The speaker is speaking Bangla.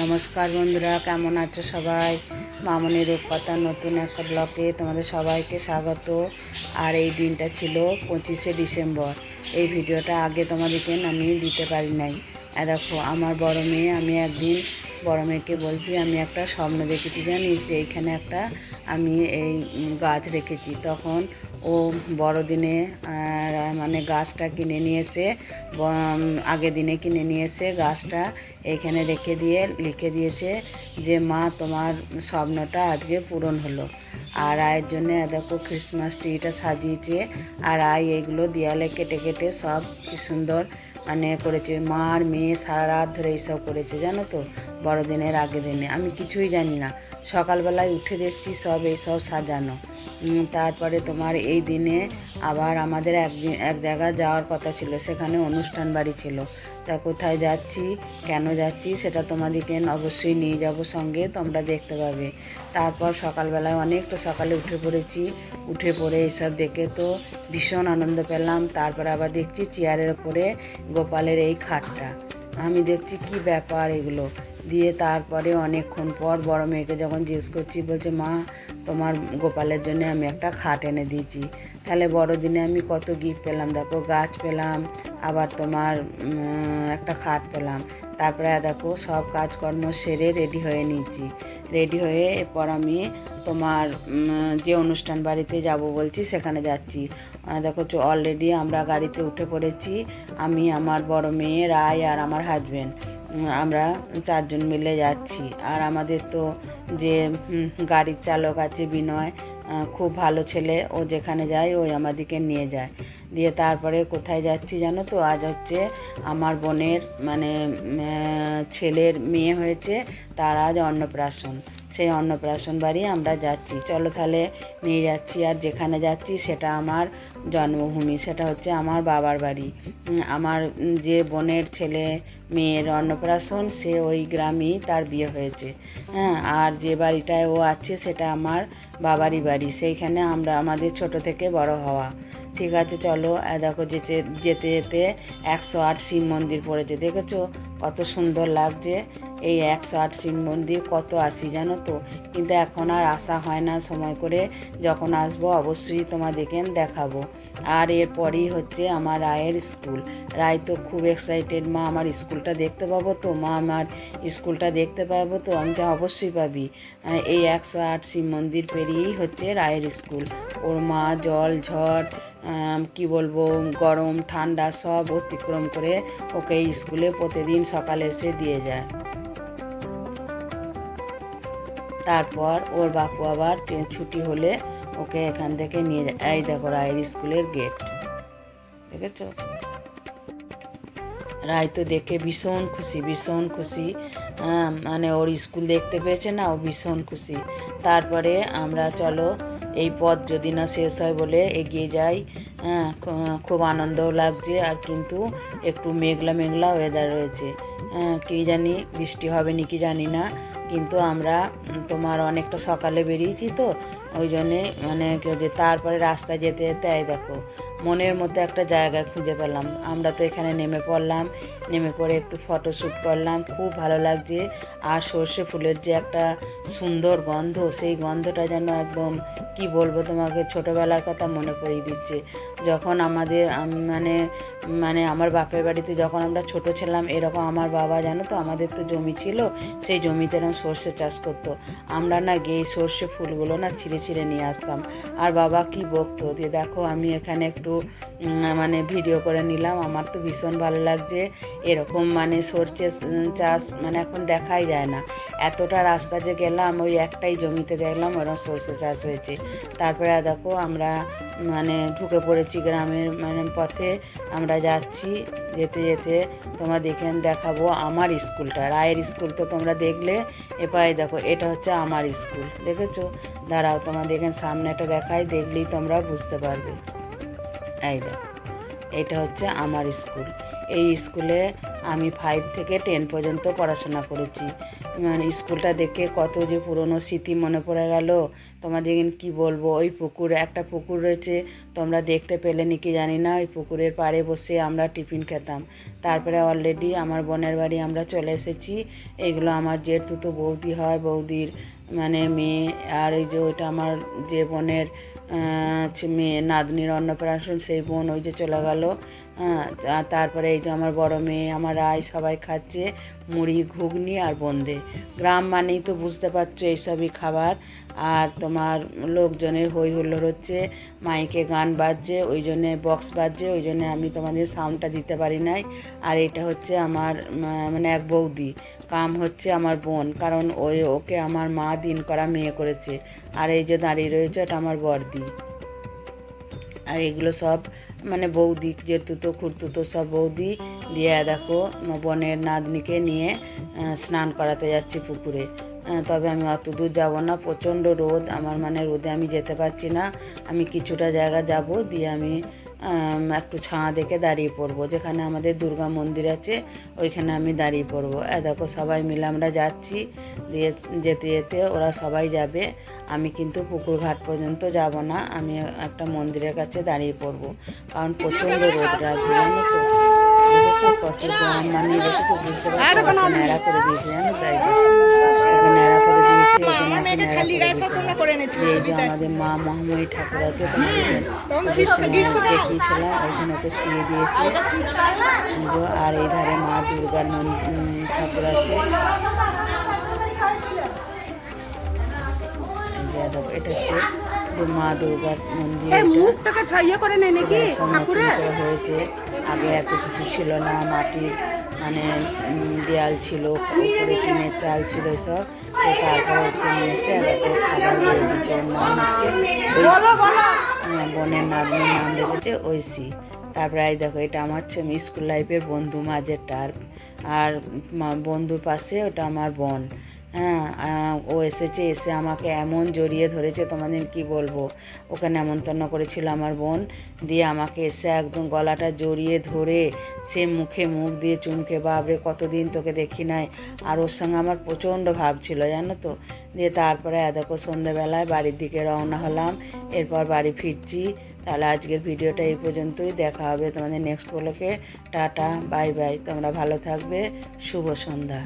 নমস্কার বন্ধুরা, কেমন আছো সবাই? মামনি রূপপাতার নতুন একটা ব্লকে তোমাদের সবাইকে স্বাগত। আর এই দিনটা ছিল পঁচিশে ডিসেম্বর। এই ভিডিওটা আগে তোমাদেরকে আমি দিতে পারি নাই। দেখো, আমার বড় মেয়ে, আমি একদিন বড় মেয়েকে বলছি, আমি একটা স্বপ্ন দেখেছি জানিস যে এইখানে একটা আমি এই গাছ রেখেছি। তখন ও বড়দিনে মানে গাছটা কিনে নিয়েছে আগে দিনে কিনে নিয়েছে গাছটা, এখানে রেখে দিয়ে লিখে দিয়েছে যে, মা, তোমার স্বপ্নটা আজকে পূরণ হলো। আর আয়ের জন্য, দেখো ক্রিসমাস ট্রিটা সাজিয়েছে, আর আয় এইগুলো দেয়ালে কেটে কেটে সব সুন্দর মানে করেছে মা আর মেয়ে সারা রাত ধরে এইসব করেছে, জানো তো? বড়দিনের আগের দিনে। আমি কিছুই জানি না। সকালবেলায় উঠে দেখছি সব এইসব সাজানো। তারপরে তোমার এই দিনে আবার আমাদের একদিন, এক জায়গায় যাওয়ার কথা ছিল। সেখানে অনুষ্ঠান বাড়ি ছিল। তা কোথায় যাচ্ছি, কেন যাচ্ছি, সেটা তোমাদেরকে অবশ্যই নিয়ে যাব সঙ্গে, তোমরা দেখতে পাবে। তারপর সকালবেলায় অনেকটা সকালে উঠে পড়েছি। উঠে পড়ে এইসব দেখে তো ভীষণ আনন্দ পেলাম। তারপর আবার দেখছি চেয়ারের ওপরে গোপালের এই খাটটা। আমি দেখছি কি ব্যাপার এগুলো। দিয়ে তারপরে অনেকক্ষণ পর বড় মেয়েকে যখন জিজ্ঞেস করছি, বলছে, মা, তোমার গোপালের জন্য আমি একটা খাট এনে দিয়েছি। তাহলে বড়দিনে আমি কত গিফট পেলাম? দেখো, গাছ পেলাম, আবার তোমার একটা খাট পেলাম। তারপরে দেখো, সব কাজকর্ম সেরে রেডি হয়ে নিয়েছি। রেডি হয়ে এরপর আমি তোমার যে অনুষ্ঠান বাড়িতে যাব বলছি, সেখানে যাচ্ছি। দেখো অলরেডি আমরা গাড়িতে উঠে পড়েছি। আমি, আমার বড় মেয়ে, রায় আর আমার হাজবেন্ড আমরা চারজন মিলে যাচ্ছি। আর আমাদের তো যে গাড়ির চালক আছে বিনয় খুব ভালো ছেলে, ও যেখানে যায়, ওই আমাদেরকে নিয়ে যায়। দিয়ে তারপরে কোথায় যাচ্ছি জানো তো? আজ হচ্ছে আমার বোনের মানে ছেলের মেয়ে হয়েছে, তার আজ অন্নপ্রাশন। সেই অন্নপ্রাশন বাড়ি আমরা যাচ্ছি। চলো তাহলে নিয়ে যাচ্ছি। আর যেখানে যাচ্ছি সেটা আমার জন্মভূমি, সেটা হচ্ছে আমার বাবার বাড়ি। আমার যে বোনের ছেলে মেয়ের অন্নপ্রাশন, সে ওই গ্রামেই তার বিয়ে হয়েছে। হ্যাঁ আর যে বাড়িটায় ও আছে সেটা আমার বাবারই বাড়ি। সেইখানে আমরা, আমাদের ছোট থেকে বড় হওয়া। ঠিক আছে, চলো। দেখো যেতে যেতে যেতে একশো আট শিব মন্দির পড়েছে। দেখেছ? কত সুন্দর লাগছে। এই একশো আট শিব মন্দির কত আসি জানো তো? কিন্তু এখন আর আসা হয় না। সময় করে যখন আসব অবশ্যই তোমাদেরকে দেখাবো। আর এরপরই হচ্ছে আমার রায়ের স্কুল। রায় তো খুব এক্সাইটেড মা আমার স্কুলটা দেখতে পাবো তো? মা আমার স্কুলটা দেখতে পাবো তো? আমি তো অবশ্যই পাবি। এই একশো আট শিব মন্দির পেরিয়েই হচ্ছে রায়ের স্কুল। ওর মা জল, ঝড় কি বলব, গরম, ঠান্ডা সব অতিক্রম করে ওকে স্কুলে প্রতিদিন সকালে এসে দিয়ে যায়। তারপর ওর বাপু আবার ছুটি হলে ওকে এখান থেকে নিয়ে যায়। এই দেখো রায়ের স্কুলের গেট দেখেছ? রায় তো দেখে ভীষণ খুশি ভীষণ খুশি। মানে ওর স্কুল দেখতে পেয়েছে না, ও ভীষণ খুশি। তারপরে আমরা চলো, এই পথ যদি না শেষ হয় বলে এগিয়ে যাই। হ্যাঁ খুব আনন্দও লাগছে আর কিন্তু একটু মেঘলা মেঘলা ওয়েদার রয়েছে। হ্যাঁ কী জানি বৃষ্টি হবে নাকি জানি না। কিন্তু আমরা তোমার অনেকটা সকালে বেরিয়েছি তো, ওই জন্যে মানে কেউ যে তারপরে রাস্তায় যেতে যেতে দেখো মনের মধ্যে একটা জায়গা খুঁজে পেলাম। আমরা তো এখানে নেমে পড়লাম, নেমে পড়ে একটু ফটো শ্যুট করলাম। খুব ভালো লাগছে। আর সর্ষে ফুলের যে একটা সুন্দর গন্ধ, সেই গন্ধটা যেন একদম, কি বলব তোমাকে, ছোটোবেলার কথা মনে করিয়ে দিচ্ছে। যখন আমাদের মানে মানে আমার বাপের বাড়িতে যখন আমরা ছোট ছিলাম, এরকম আমার বাবা জানো তো, আমাদের তো জমি ছিল, সেই জমিতে এরকম সর্ষে চাষ করতো। আমরা না গিয়ে সর্ষে ফুলগুলো না ছিঁড়ে ছিঁড়ে নিয়ে আসতাম। আর বাবা কি বকতো দিয়ে দেখো, আমি এখানে একটু উম, মানে ভিডিও করে নিলাম। আমার তো ভীষণ ভালো লাগছে। এরকম মানে সর্ষে চাষ মানে এখন দেখাই যায় না। এতটা রাস্তা যে গেলাম ওই একটাই জমিতে দেখলাম ওরকম সর্ষে চাষ হয়েছে। তারপরে দেখো আমরা মানে ঢুকে পড়েছি গ্রামের মানে পথে। আমরা যাচ্ছি যেতে যেতে তোমার দেখে দেখাবো আমার স্কুলটা। রায়ের স্কুল তো তোমরা দেখলে। এই দেখো এটা হচ্ছে আমার স্কুল। দেখেছ? দাঁড়াও তোমাদের এখানে সামনে একটা দেখাই দেখলেই তোমরা বুঝতে পারবে। এই এটা হচ্ছে আমার স্কুল। এই স্কুলে আমি ফাইভ থেকে টেন পর্যন্ত পড়াশোনা করেছি। মানে স্কুলটা দেখে কত যে পুরনো স্মৃতি মনে পড়ে গেল। তোমাদের কি বলব, ওই পুকুর, একটা পুকুর রয়েছে, তোমরা দেখতে পেলে নাকি জানি না, ওই পুকুরের পাড়ে বসে আমরা টিফিন খেতাম। তারপরে অলরেডি আমার বোনের বাড়ি আমরা চলে এসেছি। এগুলো আমার জেঠতুতো বৌদি হয়, বৌদির মানে মেয়ে, আর এই যে ওইটা আমার যে বোনের মেয়ে নাতনির অন্নপ্রাশন সেই বোন ওই যে চলে গেল। হ্যাঁ তারপরে এই যে আমার বড় মেয়ে, আমার আয় সবাই খাচ্ছে, মুড়ি, ঘুগনি আর বোঁদে গ্রাম মানেই তো বুঝতে পারছ এইসবই খাবার। আর তোমার লোকজনের হই হুল্লোড় হচ্ছে, মাইকে গান বাজছে, ওই জন্যে বক্স বাজছে, ওই জন্যে আমি তোমাদের সাউন্ডটা দিতে পারি নাই। আর এটা হচ্ছে আমার মানে এক বৌদি। কাম হচ্ছে আমার বোন, কারণ ওই ওকে আমার মা দিন করা মেয়ে করেছে। আর এই যে দাঁড়িয়ে রয়েছে, ওটা আমার বর্দি আর এগুলো সব মানে বৌদি জেঠুতো খুঁড়তুতো সব বৌদি দিয়ে দেখো বনের নাতনিকে নিয়ে স্নান করাতে যাচ্ছি পুকুরে। তবে আমি অত দূর যাব না প্রচণ্ড রোদ আমার মানে রোদে আমি যেতে পারছি না। আমি কিছুটা জায়গা যাব দিয়ে আম, একটু ছাঁ দেখে দাঁড়িয়ে পড়ব। যেখানে আমাদের দুর্গা মন্দির আছে, ওইখানে আমি দাঁড়িয়ে পড়ব। এ দেখো, সবাই মিলে আমরা যাচ্ছি। দিয়ে যেতে যেতে ওরা সবাই যাবে। আমি কিন্তু পুকুর ঘাট পর্যন্ত যাব না, আমি একটা মন্দিরের কাছে দাঁড়িয়ে পড়ব। কারণ প্রচণ্ড রোদ রাখছে জানো তো? কত মানে দেখেছ বুঝতে পারছ করে দিয়েছে, জানো তাই আমাদের মা মহাময়ী ঠাকুর আছে দেখিয়েছিলাম ওকে শুয়ে দিয়েছে। আর এই ধারে মা দুর্গার ঠাকুর আছে। এটা হচ্ছে মা দুর্গার মন্দির মুখটাকে ছাইয়ে করে নেই নাকি ঠাকুরের? হয়েছে। আগে এত কিছু ছিল না মাটির মানে দেয়াল ছিল উপরে টিনের চাল ছিল সব। তো তারপর ওকে নিয়ে এসে দেখো খাবার দিয়ে দিচ্ছে ওর নাম হচ্ছে ঐশী হ্যাঁ, বোনের নাতনির নাম রেখেছে ঐশী তারপরে এই দেখো এটা আমার হচ্ছে স্কুল লাইফের বন্ধু মাঝের টার্ফ আর বন্ধুর পাশে ওটা আমার বোন। হ্যাঁ ও এসেছে, এসে আমাকে এমন জড়িয়ে ধরেছে, তোমাদের কি বলব? ওকে নেমন্তন্ন করেছিল আমার বোন, দিয়ে আমাকে এসে একদম গলাটা জড়িয়ে ধরে সে মুখে মুখ দিয়ে চুমকে বাবরে কতদিন তোকে দেখি নাই? আর ওর সঙ্গে আমার প্রচণ্ড ভাব ছিল, জানো তো? দিয়ে তারপরে এ দেখো সন্ধ্যেবেলায় বাড়ির দিকে রওনা হলাম, এরপর বাড়ি ফিরছি, তাহলে আজকের ভিডিওটা এই পর্যন্তই, দেখা হবে তোমাদের নেক্সট ব্লকে টাটা বাই বাই তোমরা ভালো থাকবে, শুভ সন্ধ্যা।